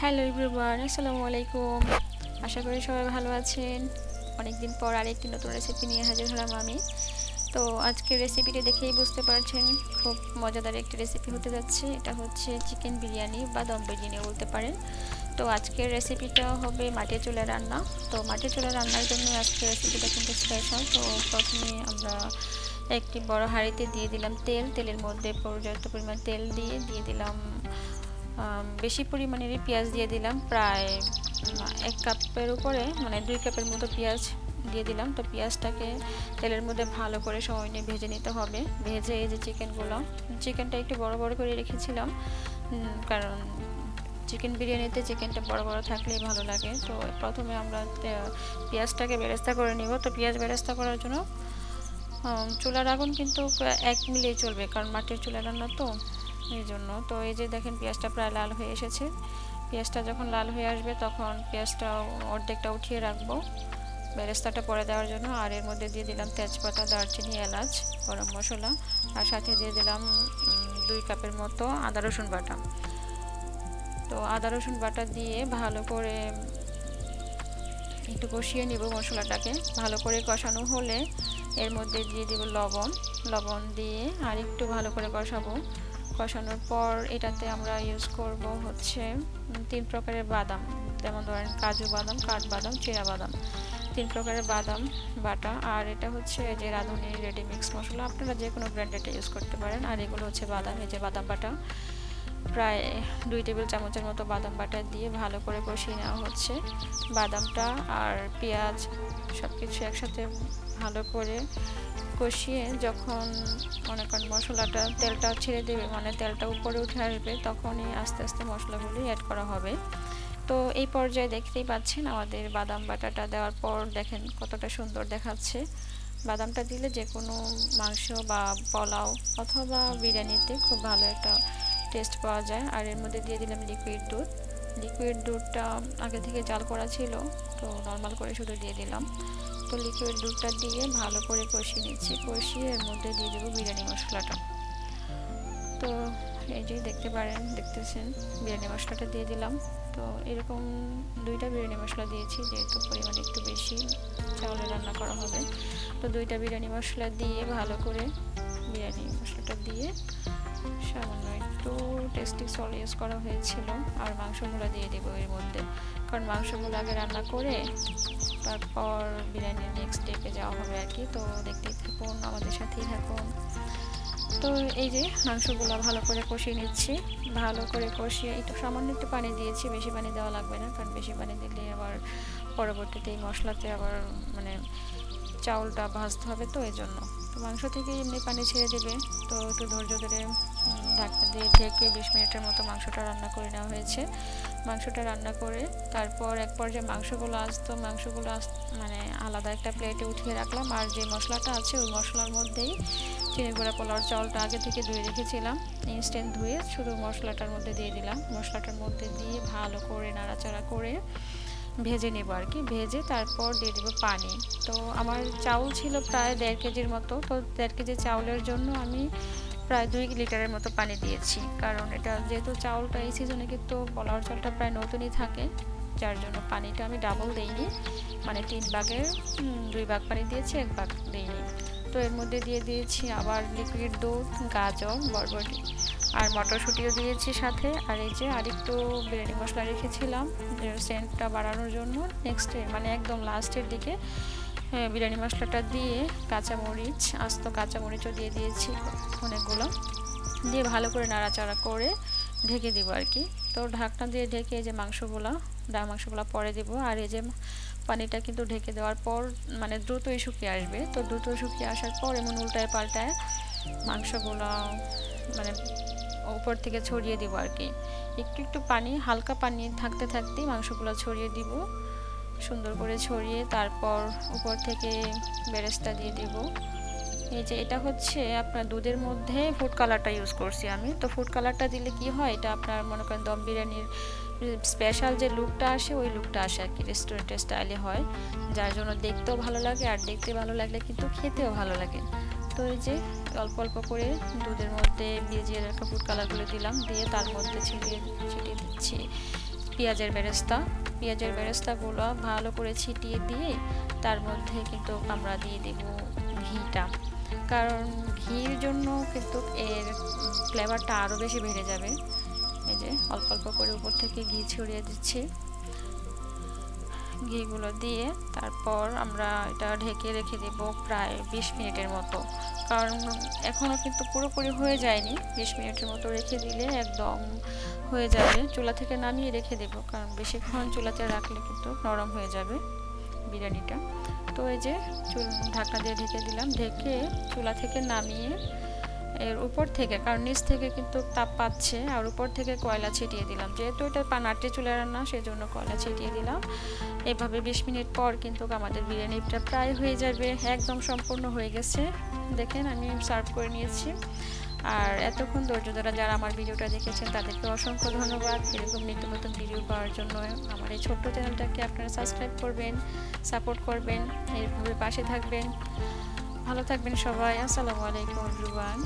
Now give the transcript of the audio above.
Hello everyone, আসসালামু আলাইকুম। আশা করি সবাই ভালো আছেন। অনেকদিন পর আরেকটি নতুন রেসিপি নিয়ে হাজির হলাম আমি। তো আজকের রেসিপিটি দেখেই বুঝতে পারছেন, খুব মজাদার একটি রেসিপি হতে যাচ্ছে। এটা হচ্ছে চিকেন বিরিয়ানি বা দম বিরিয়ানি বলতে পারেন। তো আজকের রেসিপিটা হবে মাটির চুলে রান্না। তো মাটির চুলে রান্নার জন্য আজকের রেসিপিটা কিন্তু স্পেশাল তো প্রথমে আমরা একটি বড় হাঁড়িতে দিয়ে দিলাম তেল। তেলের মধ্যে পর্যাপ্ত পরিমাণ তেল দিয়ে দিয়ে দিলাম বেশি পরিমাণেরই পেঁয়াজ দিয়ে দিলাম, প্রায় এক কাপের উপরে মানে দুই কাপের মতো পেঁয়াজ দিয়ে দিলাম। তো পেঁয়াজটাকে তেলের মধ্যে ভালো করে সময় নিয়ে ভেজে নিতে হবে। ভেজে এই যে চিকেনগুলো, চিকেনটা একটু বড় বড় করে রেখেছিলাম কারণ চিকেন বিরিয়ানিতে চিকেনটা বড় বড় থাকলেই ভালো লাগে। তো প্রথমে আমরা পেঁয়াজটাকে বেরেস্তা করে নিব। তো পেঁয়াজ বেরেস্তা করার জন্য চুলার আগুন কিন্তু এক মিলিয়ে চলবে, কারণ মাটির চুলা রান্না তো। এই জন্য। তো এই যে দেখেন পেঁয়াজটা প্রায় লাল হয়ে এসেছে। পেঁয়াজটা যখন লাল হয়ে আসবে তখন পেঁয়াজটা অর্ধেকটা উঠিয়ে রাখব বেরেস্তাটা পরে দেওয়ার জন্য। আর এর মধ্যে দিয়ে দিলাম তেজপাতা, দারচিনি, এলাচ, গরম মশলা। আর সাথে দিয়ে দিলাম দুই কাপের মতো আদা, রসুন বাটা। তো আদা, রসুন বাটা দিয়ে ভালো করে একটু কষিয়ে নিব মশলাটাকে। ভালো করে কষানো হলে এর মধ্যে দিয়ে দেব লবণ। লবণ দিয়ে আর একটু ভালো করে কষাবো। কষানোর পর এটাতে আমরা ইউজ করব হচ্ছে তিন প্রকারের বাদাম। যেমন ধরেন কাজু বাদাম কাঠবাদাম চিরা বাদাম। তিন প্রকারের বাদাম, বাটা, আর এটা হচ্ছে যে রাঁধুনি রেডি মিক্স মশলা। আপনারা যে কোনো ব্র্যান্ডেডটা ইউজ করতে পারেন। আর এগুলো হচ্ছে বাদাম, এই যে বাদাম বাটা। প্রায় দুই টেবিল চামচের মতো বাদাম বাটা দিয়ে ভালো করে কষিয়ে নেওয়া হচ্ছে। বাদামটা আর পেঁয়াজ সব কিছু একসাথে ভালো করে কষিয়ে যখন মনে করেন মশলাটা, তেলটা ছেড়ে দেবে মানে তেলটা উপরে উঠে আসবে, তখনই আস্তে আস্তে মশলাগুলি অ্যাড করা হবে। তো এই পর্যায়ে দেখতেই পাচ্ছেন আমাদের বাদাম বাটাটা দেওয়ার পর দেখেন কতটা সুন্দর দেখাচ্ছে। বাদামটা দিলে যে কোনো মাংস বা পোলাও অথবা বিরিয়ানিতে খুব ভালো একটা টেস্ট পাওয়া যায়। আর এর মধ্যে দিয়ে দিলাম লিকুইড দুধ। লিকুইড দুধটা আগে থেকে জাল করা ছিল, তো নর্মাল করে শুধু দিয়ে দিলাম। তো লিকুইড দুধটা দিয়ে ভালো করে কষিয়ে নিচ্ছি। কষিয়ে এর মধ্যে দিয়ে দেবো বিরিয়ানি মশলাটা। তো এই যে দেখতে পারেন, দেখতেছেন, বিরিয়ানি মশলাটা দিয়ে দিলাম। তো এরকম দুইটা বিরিয়ানি মশলা দিয়েছি, যেহেতু পরিমাণ একটু বেশি চাউলে রান্না করা হবে। তো দুইটা বিরিয়ানি মশলা দিয়ে ভালো করে বিরিয়ানি মশলাটা দিয়ে সামান্য একটু টেস্টি সল ইউজ করা হয়েছিল আর মাংসগুলো দিয়ে দেবো এর মধ্যে। কারণ মাংসগুলো আগে রান্না করে তারপর বিরিয়ানির নেক্সট ডেকে যাওয়া হবে আর কি। তো দেখতেই থাকুন আমাদের সাথেই থাকুন। তো এই যে মাংসগুলো ভালো করে কষিয়ে নিচ্ছি। ভালো করে কষিয়ে একটু সামান্য একটু পানি দিয়েছি, বেশি পানি দেওয়া লাগবে না। কারণ বেশি পানি দিলে আবার পরবর্তীতে এই মশলাতে আবার মানে চাউলটা ভাজতে হবে তো এই জন্য তো মাংস থেকে এমনি পানি ছেড়ে দেবে। তো একটু ধৈর্য ধরে ঢাকনা দিয়ে ঢেকে বিশ মিনিটের মতো মাংসটা রান্না করে নেওয়া হয়েছে। মাংসটা রান্না করে তারপর এক পর্যায়ে মাংসগুলো আসতো, মাংসগুলো আস মানে আলাদা একটা প্লেটে উঠিয়ে রাখলাম। আর যে মশলাটা আছে, ওই মশলার মধ্যেই চিনি গুঁড়া, পোলাওর চাউলটা আগে থেকে ধুয়ে রেখেছিলাম। ইনস্ট্যান্ট ধুয়ে শুধু মশলাটার মধ্যে দিয়ে দিলাম। মশলাটার মধ্যে দিয়ে ভালো করে নাড়াচাড়া করে ভেজে নেব আর কি। ভেজে তারপর দিয়ে দেবো পানি। তো আমার চাউল ছিল প্রায় দেড় কেজির মতো। তো দেড় কেজি চাউলের জন্য আমি প্রায় দুই লিটারের মতো পানি দিয়েছি। কারণ এটা যেহেতু চাউলটা এই সিজনে কিন্তু পোলাওর চালটা প্রায় নতুনই থাকে, যার জন্য পানিটা আমি ডাবল দিইনি। মানে তিন ভাগের দুই ভাগ পানি দিয়েছি, এক ভাগ দিইনি। তো এর মধ্যে দিয়ে দিয়েছি আবার লিকুইড দুধ, গাজর, বরবটি আর মটরশুঁটিও দিয়েছি সাথে। আর এই যে আরেকটু বিরিয়ানি মশলা রেখেছিলাম সেন্টটা বাড়ানোর জন্য নেক্সট মানে একদম লাস্টের দিকে বিরিয়ানি মশলাটা দিয়ে কাঁচামরিচ, আস্ত কাঁচামরিচও দিয়ে দিয়েছি অনেকগুলো। দিয়ে ভালো করে নাড়াচাড়া করে ঢেকে দিব আর কি। তো ঢাকনা দিয়ে ঢেকে এই যে মাংসগুলো ডা মাংসগুলো পরে দিব। আর এই যে পানিটা কিন্তু ঢেকে দেওয়ার পর মানে দ্রুতই শুকিয়ে আসবে। তো দ্রুত শুকিয়ে আসার পর এমন উল্টায় পাল্টায় মাংসগুলো মানে উপর থেকে ছড়িয়ে দিব আর কি। একটু একটু পানি, হালকা পানি থাকতে থাকতেই মাংসগুলো ছড়িয়ে দিব। সুন্দর করে ছড়িয়ে তারপর উপর থেকে বেরেস্তা দিয়ে দিব। এই যে এটা হচ্ছে আপনার দুধের মধ্যে ফুড কালারটা ইউজ করছি আমি। তো ফুড কালারটা দিলে কি হয়? এটা আপনার মনে করেন দম বিরিয়ানির স্পেশাল যে লুকটা আসে, ওই লুকটা আসে আর কি রেস্টুরেন্টের স্টাইলে হয়। যার জন্য দেখতেও ভালো লাগে আর দেখতে ভালো লাগলে কিন্তু খেতেও ভালো লাগে। তো এই যে অল্প অল্প করে দুধের মধ্যে ভিজিয়ে রাখা ফুড কালারগুলো দিলাম। দিয়ে তার মধ্যে ছিটিয়ে ছিটিয়ে দিচ্ছি পেঁয়াজের বেরেস্তা। পেঁয়াজের বেরেস্তাগুলো ভালো করে ছিটিয়ে দিয়ে তার মধ্যে কিন্তু আমরা দিয়ে দেব ঘিটা। কারণ ঘির জন্য কিন্তু এর ফ্লেভারটা আরও বেশি বেড়ে যাবে। এই যে অল্প অল্প করে উপর থেকে ঘি ছড়িয়ে দিচ্ছি। ঘিগুলো দিয়ে তারপর আমরা এটা ঢেকে রেখে দেব প্রায় বিশ মিনিটের মতো। কারণ এখনও কিন্তু পুরোপুরি হয়ে যায়নি। বিশ মিনিটের মতো রেখে দিলে একদম হয়ে যাবে। চুলা থেকে নামিয়ে রেখে দেব, কারণ বেশিক্ষণ চুলাতে রাখলে কিন্তু নরম হয়ে যাবে বিরিয়ানিটা। তো এই যে চুল ঢাকনা দিয়ে ঢেকে দিলাম। ঢেকে চুলা থেকে নামিয়ে এর উপর থেকে, কারণ নিচ থেকে কিন্তু তাপ পাচ্ছে, আর উপর থেকে কয়লা ছিটিয়ে দিলাম। যেহেতু এটা পানাটে চুলে রান্না সেই জন্য কয়লা ছিটিয়ে দিলাম। এভাবে বিশ মিনিট পর কিন্তু আমাদের বিরিয়ানিটা প্রায় হয়ে যাবে, একদম সম্পূর্ণ হয়ে গেছে। দেখেন, আমি সার্ভ করে নিয়েছি। আর এতক্ষণ ধৈর্য ধরা যারা আমার ভিডিওটা দেখেছেন, তাদেরকে অসংখ্য ধন্যবাদ। এরকম নিত্য নতুন ভিডিও পাওয়ার জন্য আমার এই ছোট্ট চ্যানেলটাকে আপনারা সাবস্ক্রাইব করবেন সাপোর্ট করবেন এইভাবে পাশে থাকবেন। ভালো থাকবেন সবাই। আসসালামু আলাইকুম এভরিওয়ান